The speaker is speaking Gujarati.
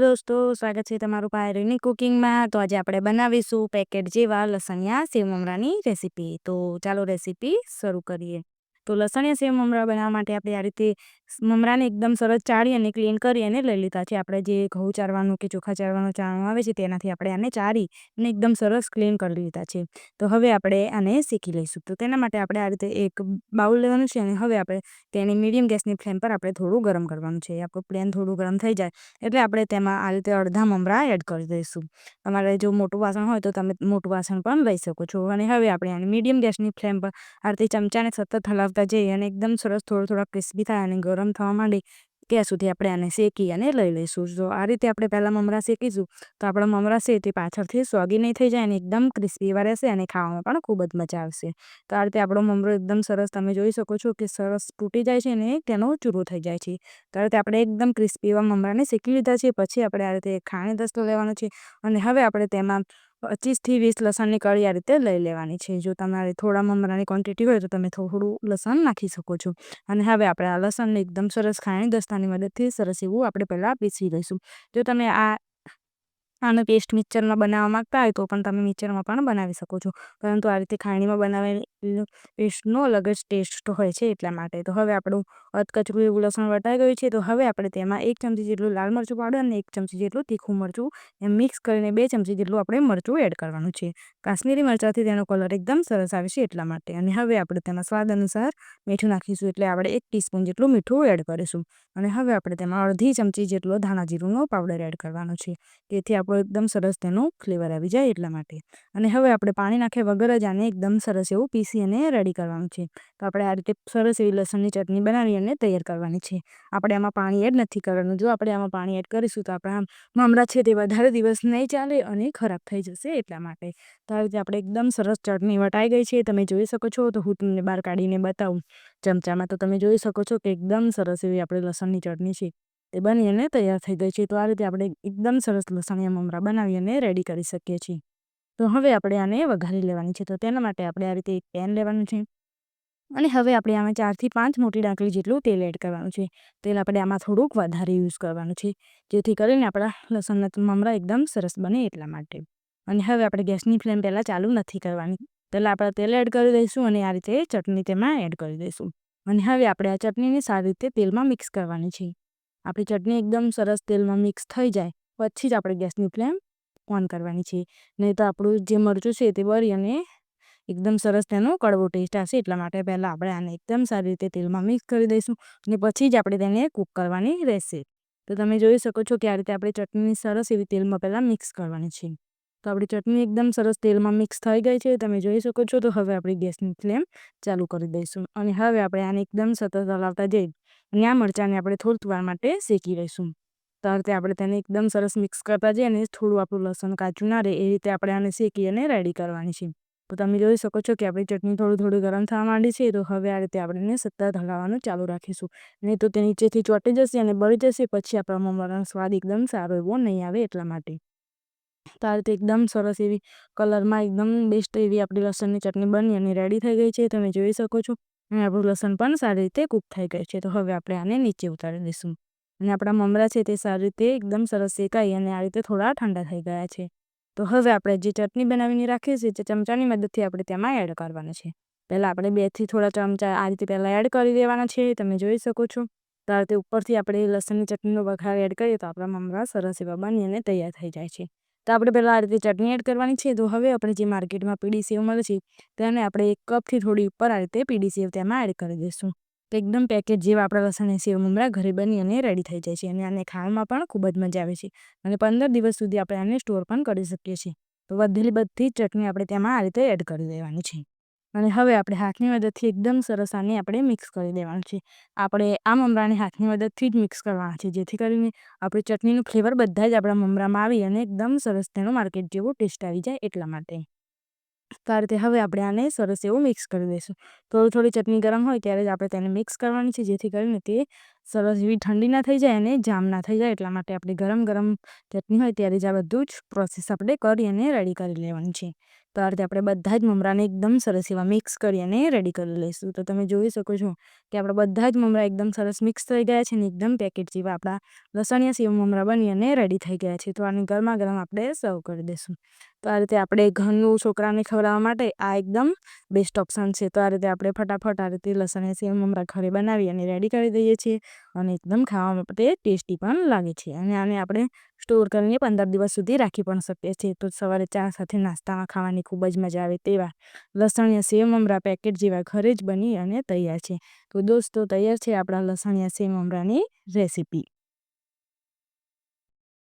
દોસ્તો, સ્વાગત છે તમારું પાયરીની કુકિંગમાં. તો આજે આપણે બનાવીશું પેકેટ જેવા લસણિયા સેવ મમરાની રેસીપી. તો ચાલો રેસીપી શરૂ કરીએ. તો લસણિયા સેવ મમરા બનાવવા માટે આપણે આ રીતે મમરાને એકદમ સરસ ચાળી અને ક્લીન કરી અને લઈ લીધા છે. આપણે જે ઘઉં ચારવાનું કે ચોખા ચારવાનું ચાળવાનું આવે છે તેનાથી આપણે આને ચારી અને એકદમ સરસ ક્લીન કરી લીધા છે. તો હવે આપણે આને શીખી લઈશું. તો તેના માટે આપણે આ રીતે એક બાઉલ લેવાનું છે અને હવે આપણે તેની મીડિયમ ગેસની ફ્લેમ પર આપણે થોડું ગરમ કરવાનું છે. આપણું પ્લેન થોડું ગરમ થઈ જાય એટલે આપણે તેમાં આ રીતે અડધા મમરા એડ કરી દઈશું. તમારે જો મોટું વાસણ હોય તો તમે મોટું વાસણ પણ લઈ શકો છો. અને હવે આપણે આને મીડિયમ ગેસની ફ્લેમ પર આ રીતે ચમચાને સતત હલાવતા જઈએ અને એકદમ સરસ થોડા થોડા ક્રિસ્પી થાય અને ગરમ થવા માંડે, ત્યાં સુધી આપણે આને શેકી અને લઈ લઈશું. જો આ રીતે આપણે પહેલાં મમરા શેકીશું, તો આપણા મમરા છે તે પાછળથી સોગી નહીં થઈ જાય અને એકદમ ક્રિસ્પી એવા રહેશે અને ખાવામાં પણ ખૂબ જ મજા આવશે. તો આ રીતે આપણો મમરો એકદમ સરસ તમે જોઈ શકો છો કે સરસ તૂટી જાય છે અને તેનો ચૂરો થઈ જાય છે. તો આ રીતે આપણે એકદમ ક્રિસ્પી એવા મમરાને શેકી લીધા છે, પછી આપણે આ રીતે ખાણી દસ્તો લેવાનો છે અને હવે આપણે તેમાં પચીસથી વીસ લસણની કળી આ રીતે લઈ લેવાની છે. જો તમારે થોડા મમરાની ક્વોન્ટિટી હોય તો તમે થોડું લસણ નાખી શકો છો. અને હવે આપણે આ લસણને એકદમ સરસ ખાણી દસ્તાની મદદથી સરસ એવું આપણે પહેલાં પીસી લઈશું. જો તમે આ આનો પેસ્ટ મિક્સરમાં બનાવવા માંગતા હોય તો પણ તમે મિક્સરમાં પણ બનાવી શકો છો. પરંતુ આ રીતે ખાણીમાં બનાવેલી પેસ્ટનો અલગ જ ટેસ્ટ હોય છે એટલા માટે. તો હવે આપણું અધકચરું એવું લસણ વટાઈ ગયું છે, તો હવે આપણે તેમાં એક ચમચી જેટલું લાલ મરચું પાવડર અને એક ચમચી જેટલું તીખું મરચું એમ મિક્સ કરીને બે ચમચી જેટલું આપણે મરચું એડ કરવાનું છે. કાશ્મીરી મરચાંથી તેનો કલર એકદમ સરસ આવે છે એટલા માટે. અને હવે આપણે તેમાં સ્વાદ અનુસાર મીઠું નાખીશું એટલે આપણે એક ટીસ્પૂન જેટલું મીઠું એડ કરીશું. અને હવે આપણે તેમાં અડધી ચમચી જેટલો ધાણા જીરુંનો પાવડર એડ કરવાનો છે. તેથી આપણો એકદમ સરસ તેનો ફ્લેવર આવી જાય એટલા માટે. અને હવે આપણે પાણી નાખ્યા વગર જ આને એકદમ સરસ એવું પીસી અને રેડી કરવાનું છે. તો આપણે આ રીતે સરસ એવી લસણની ચટણી બનાવી અને તૈયાર કરવાની છે. આપણે આમાં પાણી એડ નથી કરવાનું. જો આપણે આમાં પાણી એડ કરીશું તો આપણા મમરા છે તે વધારે દિવસ નહીં ચાલે અને ખરાબ થઈ જશે એટલા માટે. તો આ રીતે આપણે એકદમ સરસ ચટણી વટાઈ ગઈ છે. તમે જોઈ શકો છો તો હું તમને બહાર કાઢીને બતાવું. ચમચામાં તો તમે જોઈ શકો છો કે એકદમ સરસ એવી આપણે લસણની ચટણી છે. તે બની અને તૈયાર થઈ ગઈ છે. તો આ રીતે આપણે એકદમ સરસ લસણિયા મમરા બનાવી અને રેડી કરી શકીએ છીએ. તો હવે આપણે આને વઘારી લેવાની છે. તો તેના માટે આપણે આ રીતે એક પેન લેવાનું છે. અને હવે આપણે આમાં ચારથી પાંચ મોટી ડાંકલી જેટલું તેલ એડ કરવાનું છે. તેલ આપણે આમાં થોડુંક વધારે યુઝ કરવાનું છે. જેથી કરીને આપણા લસણના મમરા એકદમ સરસ બને એટલા માટે. અને હવે આપણે ગેસની ફ્લેમ પહેલાં ચાલુ નથી કરવાની. પહેલાં આપણે તેલ એડ કરી દઈશું અને આ રીતે ચટણી તેમાં એડ કરી દઈશું. અને હવે આપણે આ ચટણીને સારી રીતે તેલમાં મિક્સ કરવાની છે. આપણી ચટણી એકદમ સરસ તેલમાં મિક્સ થઈ જાય, પછી જ આપણે ગેસની ફ્લેમ ઓન કરવાની છે. નહીં તો આપણું જે મરચું છે તે બળી અને એકદમ સરસ તેનો કડવો ટેસ્ટ આવશે. એટલા માટે પહેલાં આપણે આને એકદમ સારી રીતે તેલમાં મિક્સ કરી દઈશું અને પછી જ આપણે તેને કૂક કરવાની રહેશે. તો તમે જોઈ શકો છો કે આ રીતે આપણે ચટણીની સરસ એવી તેલમાં પહેલાં મિક્સ કરવાની છે. તો આપણી ચટણી એકદમ સરસ તેલમાં મિક્સ થઈ ગઈ છે. તમે જોઈ શકો છો, તો હવે આપણી ગેસની ફ્લેમ ચાલુ કરી દઈશું અને હવે આપણે આને એકદમ સતત હલાવતા જઈ અને આ મરચાંને આપણે થોડીક વાર માટે શેકી લઈશું. તો આ આપણે તેને એકદમ સરસ મિક્સ કરતા જઈએ અને થોડું આપણું લસણ કાચું ના રહે એ રીતે આપણે આને શેકી અને રેડી કરવાની છે. તો તમે જોઈ શકો છો કે આપણી ચટણી થોડું થોડું ગરમ થવા માંડી છે, તો હવે આ રીતે આપણે એને સતત હલાવવાનું ચાલુ રાખીશું. નહીં તો તે નીચેથી ચોંટી જશે અને બળી જશે, પછી આપણા મમરાનો સ્વાદ એકદમ સારો એવો નહીં આવે એટલા માટે. તો આ એકદમ સરસ એવી કલરમાં એકદમ બેસ્ટ એવી આપણી લસણની ચટણી બની અને રેડી થઈ ગઈ છે. તમે જોઈ શકો છો. અને આપણું લસણ પણ સારી રીતે કૂક થઈ ગયું છે. તો હવે આપણે આને નીચે ઉતારી દઈશું. અને આપણા મમરા છે તે સારી રીતે એકદમ સરસ શેકાઈ અને આ રીતે થોડા ઠંડા થઈ ગયા છે. તો હવે આપણે જે ચટણી બનાવીને રાખીએ છીએ તે ચમચાની મદદથી આપણે તેમાં એડ કરવાના છે. પહેલાં આપણે બેથી થોડા ચમચા આ રીતે પહેલાં એડ કરી દેવાના છે. તમે જોઈ શકો છો. તો ઉપરથી આપણે લસણની ચટણીનો વઘાર એડ કરીએ તો આપણા મમરા સરસ એવા બની અને તૈયાર થઈ જાય છે. તો આપણે પહેલાં આ રીતે ચટણી એડ કરવાની છે. તો હવે આપણે જે માર્કેટમાં પીડી સેવ મળે છે, તેને આપણે એક કપથી થોડી ઉપર આ રીતે પીડી સેવ તેમાં એડ કરી દઈશું. તો એકદમ પેકેજ જેવા આપણા લસણ સેવ મમરા ઘરે બની અને રેડી થઈ જાય છે અને આને ખાવામાં પણ ખૂબ જ મજા આવે છે અને પંદર દિવસ સુધી આપણે આને સ્ટોર પણ કરી શકીએ છીએ. તો વધેલી બધી ચટણી આપણે તેમાં આ રીતે એડ કરી દેવાની છે. અને હવે આપણે હાથની મદદથી એકદમ સરસ આને આપણે મિક્સ કરી દેવાનું છે. આપણે આ મમરાને હાથની મદદથી જ મિક્સ કરવાના છે, જેથી કરીને આપણે ચટણીનું ફ્લેવર બધા જ આપણા મમરામાં આવી અને એકદમ સરસ તેનો માર્કેટ જેવો ટેસ્ટ આવી જાય એટલા માટે. તો આ રીતે હવે આપણે આને સરસ એવું મિક્સ કરી દઈશું. થોડી થોડી ચટણી ગરમ હોય ત્યારે જ આપણે તેને મિક્સ કરવાની છે, જેથી કરીને તે સરસ એવી ઠંડી ના થઈ જાય અને જામ ના થઈ જાય એટલા માટે આપણે ગરમ ગરમ ચટણી હોય ત્યારે જ આ બધું જ પ્રોસેસ આપણે કરી અને રેડી કરી લેવાની છે. તો આ રીતે આપણે બધા જ મમરાને એકદમ સરસ એવા મિક્સ કરી અને રેડી કરી લઈશું. તો તમે જોઈ શકો છો કે આપણા બધા જ મમરા એકદમ સરસ મિક્સ થઈ ગયા છે અને એકદમ પેકેટ જેવા આપણા લસણિયા સેવ મમરા બની અને રેડી થઈ ગયા છે. તો આને ગરમા ગરમ આપણે સર્વ કરી દઈશું. તો આ રીતે આપણે ઘરનું છોકરાને ખવડાવવા માટે આ એકદમ બેસ્ટ ઓપ્શન છે. તો આ રીતે આપણે ફટાફટ આ રીતે લસણિયા સેવ મમરા ઘરે બનાવી અને રેડી કરી દઈએ છીએ. અને એકદમ ખાવા માટે ટેસ્ટી પણ લાગે છે. અને આને આપણે સ્ટોર કરીને પંદર દિવસ સુધી રાખી પણ શકીએ છીએ. તો સવારે ચા સાથે નાસ્તામાં ખાવાની ખૂબ જ મજા આવે તેવા લસણિયા સેવ મમરા પેકેટ જેવા ઘરે જ બની અને તૈયાર છે. તો દોસ્તો, તૈયાર છે આપણા લસણિયા સેવ મમરાની રેસીપી.